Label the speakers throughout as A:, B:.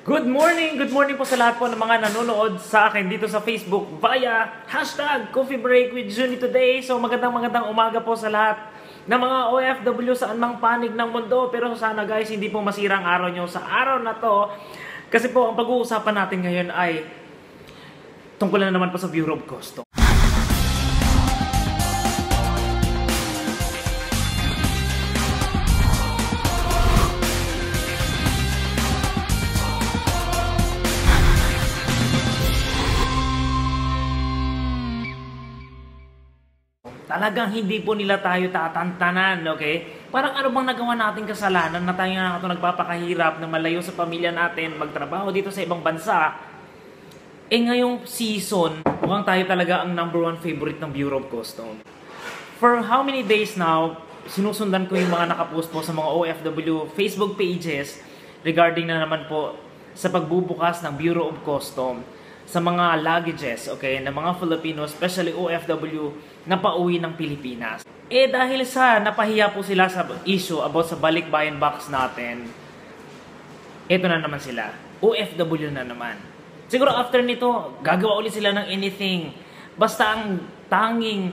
A: Good morning! Good morning po sa lahat po ng mga nanonood sa akin dito sa Facebook via hashtag Coffee Break with Junie today. So magandang magandang umaga po sa lahat ng mga OFW saan mang panig ng mundo. Pero sana guys, hindi po masirang araw nyo sa araw na to. Kasi po ang pag-uusapan natin ngayon ay tungkol na naman po sa Bureau of Customs. Talagang hindi po nila tayo tatantanan, okay? Parang ano bang nagawa natin kasalanan na tayo na ito nagpapakahirap na malayo sa pamilya natin, magtrabaho dito sa ibang bansa. Eh ngayong season, mukhang tayo talaga ang number one favorite ng Bureau of Customs. For how many days now, sinusundan ko yung mga nakapost po sa mga OFW Facebook pages regarding na naman po sa pagbubukas ng Bureau of Customs sa mga luggages, okay, ng mga Filipino, especially OFW, na pauwi ng Pilipinas. Eh dahil sa napahiya po sila sa issue about sa balikbayan box natin, ito na naman sila. OFW na naman. Siguro after nito, gagawa ulit sila ng anything. Basta ang tanging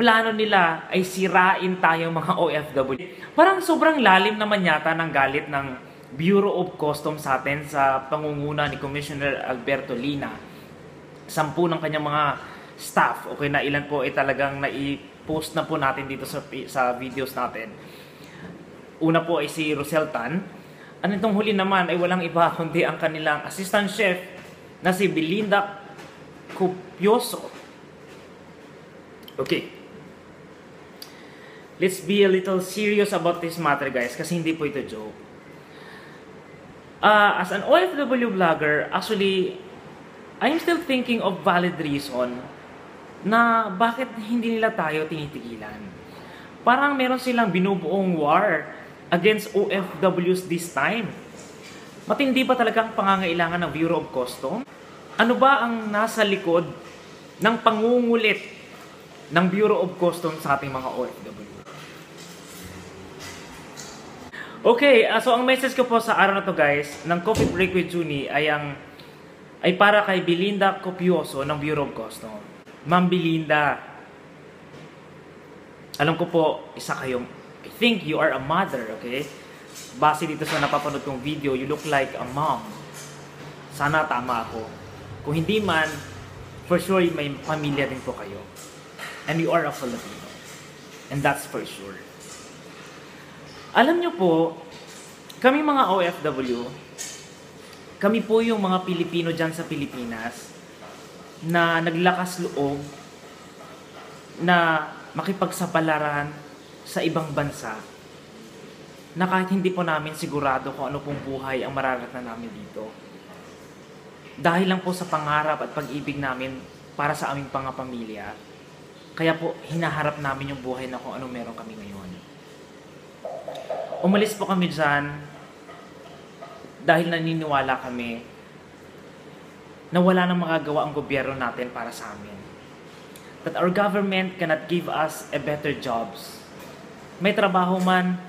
A: plano nila ay sirain tayo mga OFW. Parang sobrang lalim naman yata ng galit ng Bureau of Customs sa atin sa pangunguna ni Commissioner Alberto Lina sampu ng kanyang mga staff, okay, na ilan po ay talagang nai-post na po natin dito sa, sa videos natin. Una po ay si Rosel Tan. Ano itong huli naman ay walang iba kundi ang kanilang assistant chef na si Belinda Copioso. Okay. Let's be a little serious about this matter guys kasi hindi po ito joke. Uh, as an OFW vlogger, actually, I'm still thinking of valid reason na bakit hindi nila tayo tinitigilan. Parang meron silang binubuong war against OFWs this time. Matindi pa talaga ang pangangailangan ng Bureau of Customs? Ano ba ang nasa likod ng pangungulit ng Bureau of Customs sa ating mga OFW? Okay, uh, so ang message ko po sa araw na to guys, ng Coffee Break with Junie ay ang ay para kay Belinda Copioso ng Bureau of Customs. Ma'am Belinda, alam ko po, isa kayong, I think you are a mother, okay? Base dito sa napapanood kong video, you look like a mom. Sana tama ako. Kung hindi man, for sure may pamilya din po kayo. And you are a Filipino. And that's for sure. Alam nyo po, kami mga OFW, kami po yung mga Pilipino dyan sa Pilipinas na naglakas loob na makipagsapalaran sa ibang bansa na kahit hindi po namin sigurado kung ano pong buhay ang mararatan namin dito. Dahil lang po sa pangarap at pag-ibig namin para sa aming pangapamilya, kaya po hinaharap namin yung buhay na kung ano meron kami ngayon. Umalis po kami dyan dahil naniniwala kami na wala nang magagawa ang gobyerno natin para sa amin. That our government cannot give us a better jobs. May trabaho man,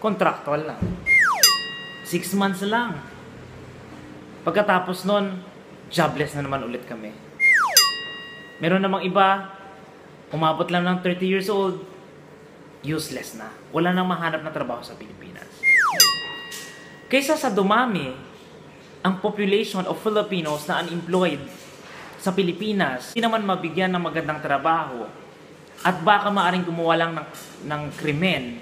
A: contractual lang. Six months lang. Pagkatapos nun, jobless na naman ulit kami. Meron namang iba, umabot lang ng 30 years old, useless na. Wala nang mahanap na trabaho sa Pilipinas. Kaysa sa dumami ang population of Filipinos na unemployed sa Pilipinas, hindi naman mabigyan ng magandang trabaho at baka maaring gumawa lang ng, ng krimen,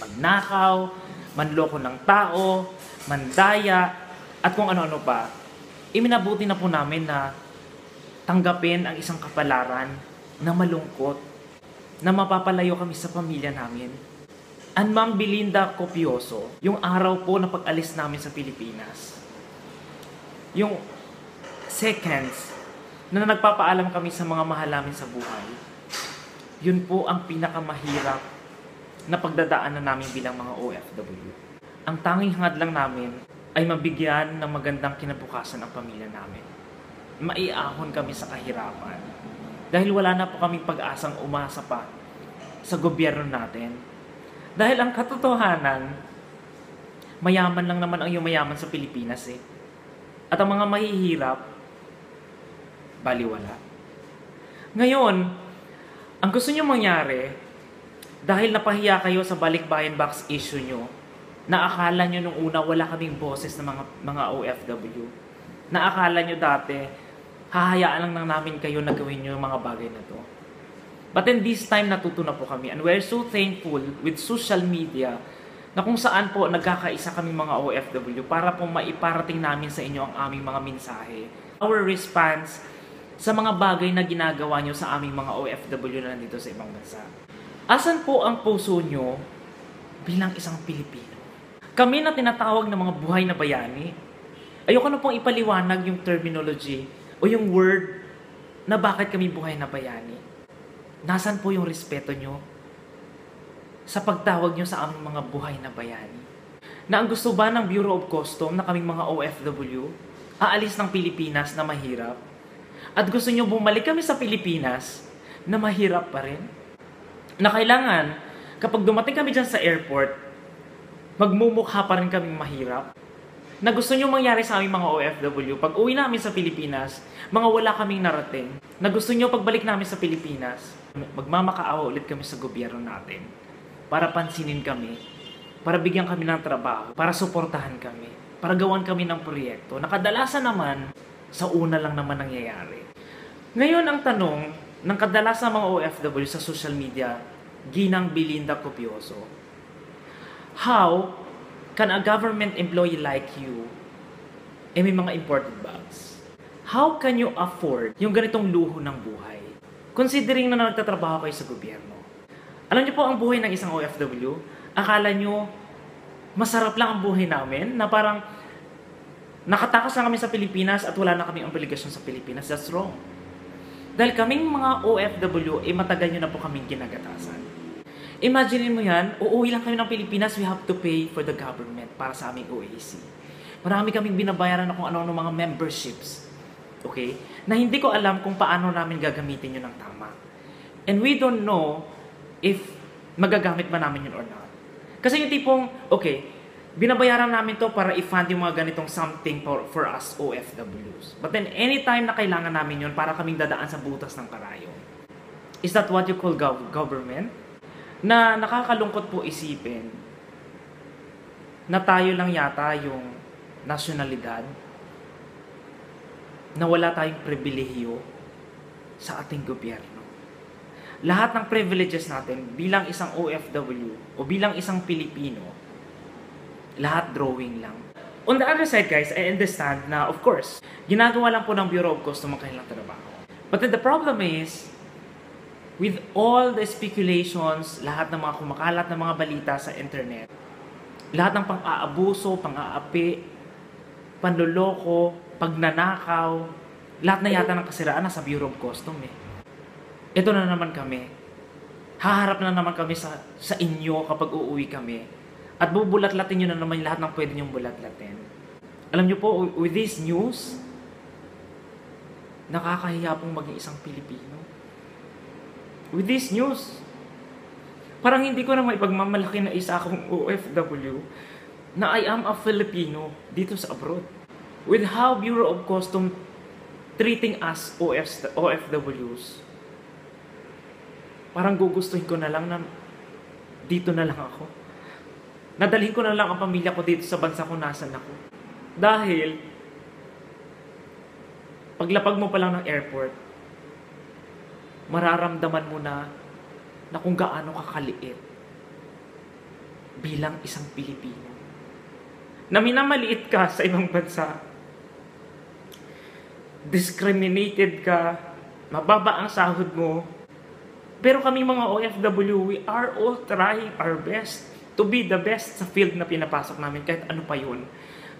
A: magnakaw, manloko ng tao, mandaya, at kung ano-ano pa, iminabuti na po namin na tanggapin ang isang kapalaran na malungkot, na mapapalayo kami sa pamilya namin And Ma'am Belinda Copioso, yung araw po na pag-alis namin sa Pilipinas. Yung seconds na nagpapaalam kami sa mga mahal namin sa buhay. Yun po ang pinakamahirap na pagdadaanan namin bilang mga OFW. Ang tanging hangad lang namin ay mabigyan ng magandang kinabukasan ang pamilya namin. Maiahon kami sa kahirapan. Dahil wala na po kaming pag-asang umasa pa sa gobyerno natin dahil ang katotohanan, mayaman lang naman ang yumayaman sa Pilipinas eh. At ang mga mahihirap, baliwala. Ngayon, ang gusto nyo mangyari, dahil napahiya kayo sa balikbayan box issue nyo, na akala nyo nung una wala kaming boses ng mga, mga OFW. Na akala nyo dati, hahayaan lang, lang namin kayo na gawin nyo yung mga bagay na to. But in this time, natuto na po kami. And we're so thankful with social media na kung saan po nagkakaisa kami mga OFW para po maiparating namin sa inyo ang aming mga mensahe. Our response sa mga bagay na ginagawa nyo sa aming mga OFW na nandito sa ibang bansa. Asan po ang puso nyo bilang isang Pilipino? Kami na tinatawag ng mga buhay na bayani, ayoko na pong ipaliwanag yung terminology o yung word na bakit kami buhay na bayani. Nasaan po yung respeto nyo sa pagtawag nyo sa aming mga buhay na bayani? Na ang gusto ba ng Bureau of Custom na kaming mga OFW, aalis ng Pilipinas na mahirap? At gusto nyo bumalik kami sa Pilipinas na mahirap pa rin? Na kailangan, kapag dumating kami dyan sa airport, magmumukha pa rin kaming mahirap? na gusto nyo mangyari sa aming mga OFW, pag uwi namin sa Pilipinas, mga wala kaming narating, na gusto nyo pagbalik namin sa Pilipinas, magmamakaawa ulit kami sa gobyerno natin para pansinin kami, para bigyan kami ng trabaho, para suportahan kami, para gawan kami ng proyekto. Nakadalasan naman, sa una lang naman nangyayari. Ngayon ang tanong ng kadalasan mga OFW sa social media, Ginang Belinda Copioso, How can a government employee like you eh may mga imported bags? How can you afford yung ganitong luho ng buhay? Considering na nagtatrabaho kayo sa gobyerno. Alam niyo po ang buhay ng isang OFW, akala niyo masarap lang ang buhay namin na parang nakatakas na kami sa Pilipinas at wala na kaming obligasyon sa Pilipinas. That's wrong. Dahil kaming mga OFW, eh matagal nyo na po kaming ginagatasan. Imagine mo yan, uuwi lang kami ng Pilipinas, we have to pay for the government para sa aming OAC. Marami kaming binabayaran na kung ano-ano mga memberships. Okay? Na hindi ko alam kung paano namin gagamitin yun ng tama. And we don't know if magagamit ba namin yun or not. Kasi yung tipong, okay, binabayaran namin to para i-fund yung mga ganitong something for, for us OFWs. But then, anytime na kailangan namin yun, para kaming dadaan sa butas ng karayo. Is that what you call gov- government? na nakakalungkot po isipin na tayo lang yata yung nasyonalidad na wala tayong pribilehiyo sa ating gobyerno. Lahat ng privileges natin bilang isang OFW o bilang isang Pilipino, lahat drawing lang. On the other side guys, I understand na of course, ginagawa lang po ng Bureau of Customs ang kanilang trabaho. But then the problem is, with all the speculations, lahat ng mga kumakalat na mga balita sa internet, lahat ng pang-aabuso, pang-aapi, panloloko, pagnanakaw, lahat na yata ng kasiraan nasa Bureau of Customs eh. Ito na naman kami. Haharap na naman kami sa, sa inyo kapag uuwi kami. At bubulat-latin nyo na naman lahat ng pwede nyong bulat-latin. Alam nyo po, with this news, nakakahiya pong maging isang Pilipino with this news. Parang hindi ko na maipagmamalaki na isa akong OFW na I am a Filipino dito sa abroad. With how Bureau of Custom treating us OF, OFWs. Parang gugustuhin ko na lang na dito na lang ako. Nadalhin ko na lang ang pamilya ko dito sa bansa kung nasan ako. Dahil, paglapag mo pa lang ng airport, mararamdaman mo na na kung gaano kakaliit bilang isang Pilipino. Na minamaliit ka sa ibang bansa. Discriminated ka, mababa ang sahod mo. Pero kami mga OFW, we are all trying our best to be the best sa field na pinapasok namin kahit ano pa yun.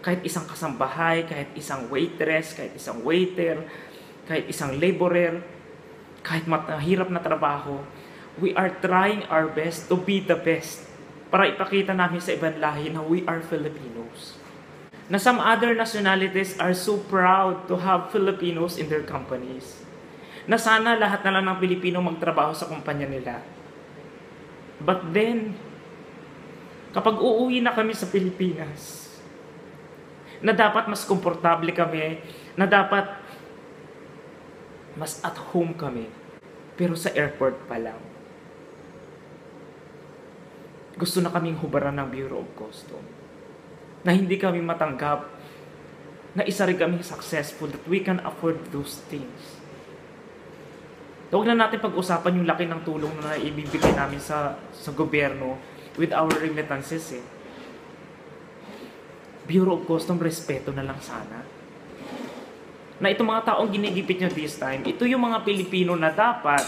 A: Kahit isang kasambahay, kahit isang waitress, kahit isang waiter, kahit isang laborer, kahit mahirap na trabaho, we are trying our best to be the best para ipakita namin sa ibang lahi na we are Filipinos. Na some other nationalities are so proud to have Filipinos in their companies. Na sana lahat na lang ng Pilipino magtrabaho sa kumpanya nila. But then, kapag uuwi na kami sa Pilipinas, na dapat mas komportable kami, na dapat mas at home kami. Pero sa airport pa lang, gusto na kaming hubaran ng Bureau of Custom. Na hindi kami matanggap na isa rin kami successful, that we can afford those things. Huwag na natin pag-usapan yung laki ng tulong na ibibigay namin sa, sa gobyerno with our remittances eh. Bureau of Custom, respeto na lang sana. Na itong mga taong ginigipit nyo this time, ito yung mga Pilipino na dapat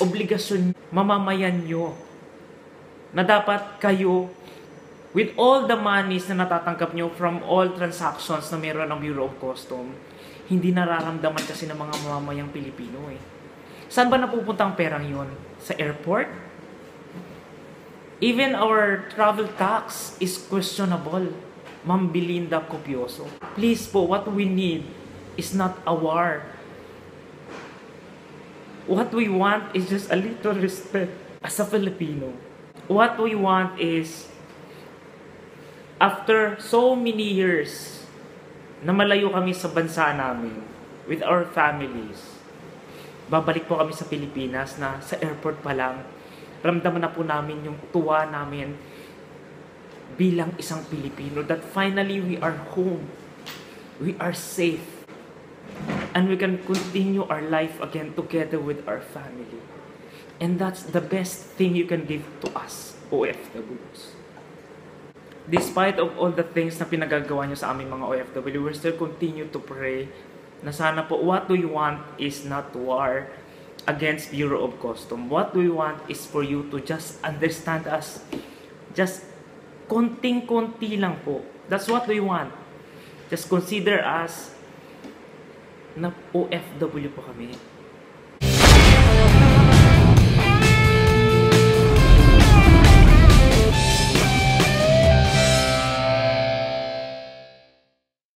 A: obligasyon mamamayan nyo. Na dapat kayo with all the monies na natatanggap nyo from all transactions na meron ng Bureau of Custom, hindi nararamdaman kasi ng mga mamamayang Pilipino eh. Saan ba napupunta ang perang yon? Sa airport? Even our travel tax is questionable. Ma'am Belinda Copioso. Please po, what we need is not a war. What we want is just a little respect as a Filipino. What we want is after so many years na malayo kami sa bansa namin with our families, babalik po kami sa Pilipinas na sa airport pa lang, ramdaman na po namin yung tuwa namin bilang isang Pilipino that finally we are home. We are safe. And we can continue our life again together with our family. And that's the best thing you can give to us, OFWs. Despite of all the things na pinagagawa nyo sa aming mga OFW, we still continue to pray na sana po what we want is not war against Bureau of Custom. What we want is for you to just understand us. Just konting-konti lang po. That's what we want. Just consider us na OFW po kami.